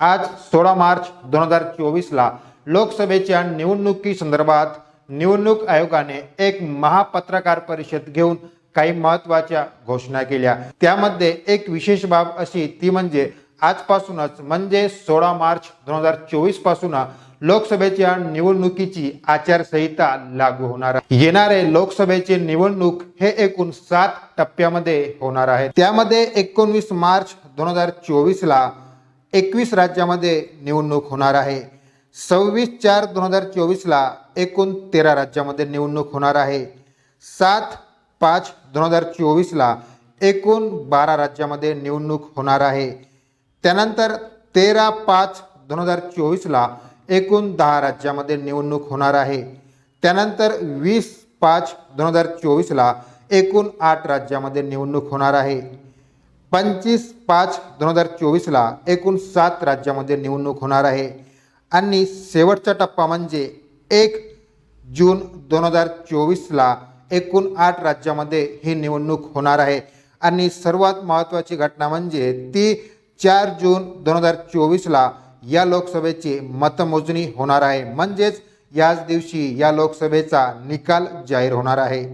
आज सोळा मार्च दोन हजार चोवीसला लोकसभेच्या निवडणुकी संदर्भात निवडणूक आयोगाने एक महापत्रकार परिषद घेऊन काही महत्त्वाच्या घोषणा केल्या. त्यामध्ये एक विशेष बाब अशी ती म्हणजे आजपासूनच म्हणजे सोळा मार्च दोन हजार चोवीसपासून लोकसभेच्या निवडणुकीची आचारसंहिता लागू होणार येणारे लोकसभेचे निवडणूक हे एकूण सात टप्प्यामध्ये होणार आहे. त्यामध्ये एकोणवीस मार्च दोन हजार चोवीसला एकवीस राज्यामध्ये निवडणूक होणार आहे. सव्वीस चार दोन हजार चोवीसला एकूण तेरा राज्यामध्ये निवडणूक होणार आहे. सात पाच दोन हजार चोवीसला एकूण बारा राज्यामध्ये निवडणूक होणार आहे. त्यानंतर तेरा पाच दोन हजार चोवीसला एकूण दहा राज्यामध्ये निवडणूक होणार आहे. त्यानंतर वीस पाच दोन हजार चोवीसला एकूण आठ राज्यामध्ये निवडणूक होणार आहे. पंचवीस पाच दोन हजार चोवीसला एकूण सात राज्यामध्ये निवडणूक होणार आहे. आणि शेवटचा टप्पा म्हणजे एक जून दोन हजार चोवीसला एकूण आठ राज्यामध्ये ही निवडणूक होणार आहे. आणि सर्वात महत्त्वाची घटना म्हणजे ती चार जून दोन हजार चोवीसला या लोकसभेची मतमोजणी होणार आहे. म्हणजेच याच दिवशी या लोकसभेचा निकाल जाहीर होणार आहे.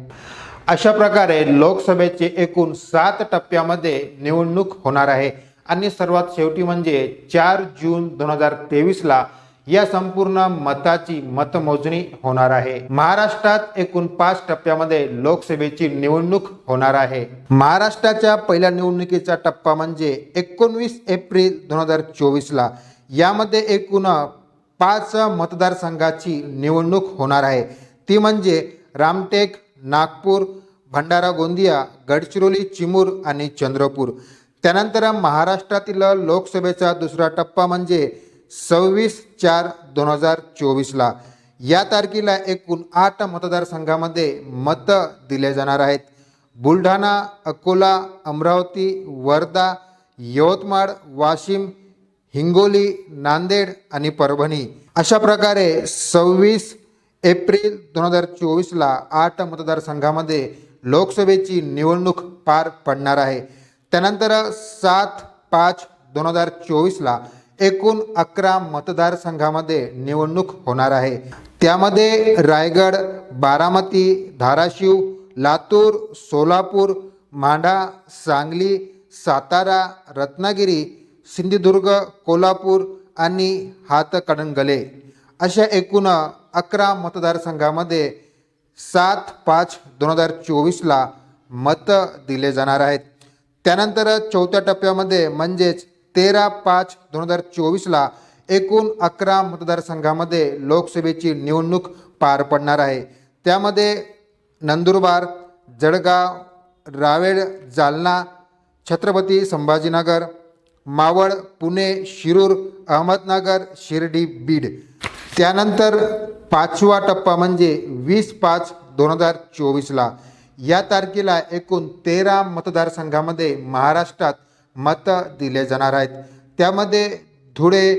अशा प्रकारे लोकसभेचे एकूण सात टप्प्यामध्ये निवडणूक होणार आहे. आणि सर्वात शेवटी म्हणजे चार जून दोन हजार तेवीसला या संपूर्ण मताची मतमोजणी होणार आहे. महाराष्ट्रात एकूण पाच टप्प्यामध्ये लोकसभेची निवडणूक होणार आहे. महाराष्ट्राच्या पहिल्या निवडणुकीचा टप्पा म्हणजे एकोणवीस एप्रिल दोन हजार चोवीसला. यामध्ये एकूण पाच मतदारसंघाची निवडणूक होणार आहे. ती म्हणजे रामटेक नागपूर भंडारा गोंदिया गडचिरोली चिमूर आणि चंद्रपूर. त्यानंतर महाराष्ट्रातील लोकसभेचा दुसरा टप्पा म्हणजे सव्वीस चार दोन हजार चोवीसला. या तारखेला एकूण आठ मतदारसंघामध्ये मतं दिले जाणार आहेत. बुलढाणा अकोला अमरावती वर्धा यवतमाळ वाशिम हिंगोली नांदेड आणि परभणी. अशा प्रकारे सव्वीस एप्रिल दोन हजार चोवीसला आठ मतदारसंघामध्ये लोकसभेची निवडणूक पार पडणार आहे. त्यानंतर सात पाच दोन हजार चोवीसला एकूण अकरा मतदारसंघामध्ये निवडणूक होणार आहे. त्यामध्ये रायगड बारामती धाराशिव लातूर सोलापूर मांडा सांगली सातारा रत्नागिरी सिंधुदुर्ग कोल्हापूर आणि हातकणंगले अशा एकूण अकरा मतदारसंघामध्ये सात पाच दोन हजार चोवीसला मतं दिले जाणार आहेत. त्यानंतर चौथ्या टप्प्यामध्ये म्हणजेच तेरा पाच दोन हजार चोवीसला एकूण अकरा मतदारसंघामध्ये लोकसभेची निवडणूक पार पडणार आहे. त्यामध्ये नंदुरबार जळगाव रावेड जालना छत्रपती संभाजीनगर मावळ पुणे शिरूर अहमदनगर शिर्डी बीड. त्यानंतर पाचवा टप्पा म्हणजे वीस पाच दोन हजार चोवीसला. या तारखेला एकूण तेरा मतदारसंघामध्ये महाराष्ट्रात मतं दिले जाणार आहेत. त्यामध्ये धुळे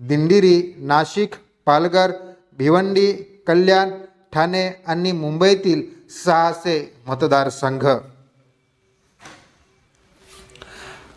दिंडिरी नाशिक पालघर भिवंडी कल्याण ठाणे आणि मुंबईतील सहाशे मतदारसंघ.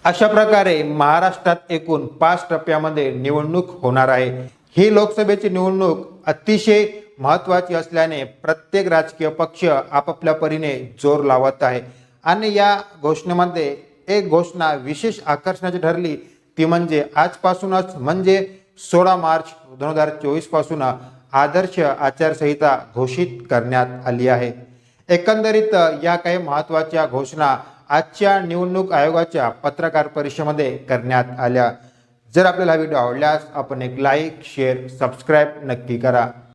अशा प्रकारे महाराष्ट्रात एकूण पाच टप्प्यामध्ये निवडणूक होणार आहे. ही लोकसभेची निवडणूक अतिशय महत्त्वाची असल्याने प्रत्येक राजकीय पक्ष आपापल्या परीने जोर लावत आहे. आणि या घोषणेमध्ये एक घोषणा विशेष आकर्षणाची ठरली ती म्हणजे आजपासूनच म्हणजे सोळा मार्च दोन हजार चोवीसपासून आदर्श आचारसंहिता घोषित करण्यात आली आहे. एकंदरीत या काही महत्त्वाच्या घोषणा आजच्या निवडणूक आयोगाच्या पत्रकार परिषदेमध्ये करण्यात आल्या. जर आपल्याला हा व्हिडिओ आवडल्यास आपण एक लाईक शेअर सबस्क्राईब नक्की करा.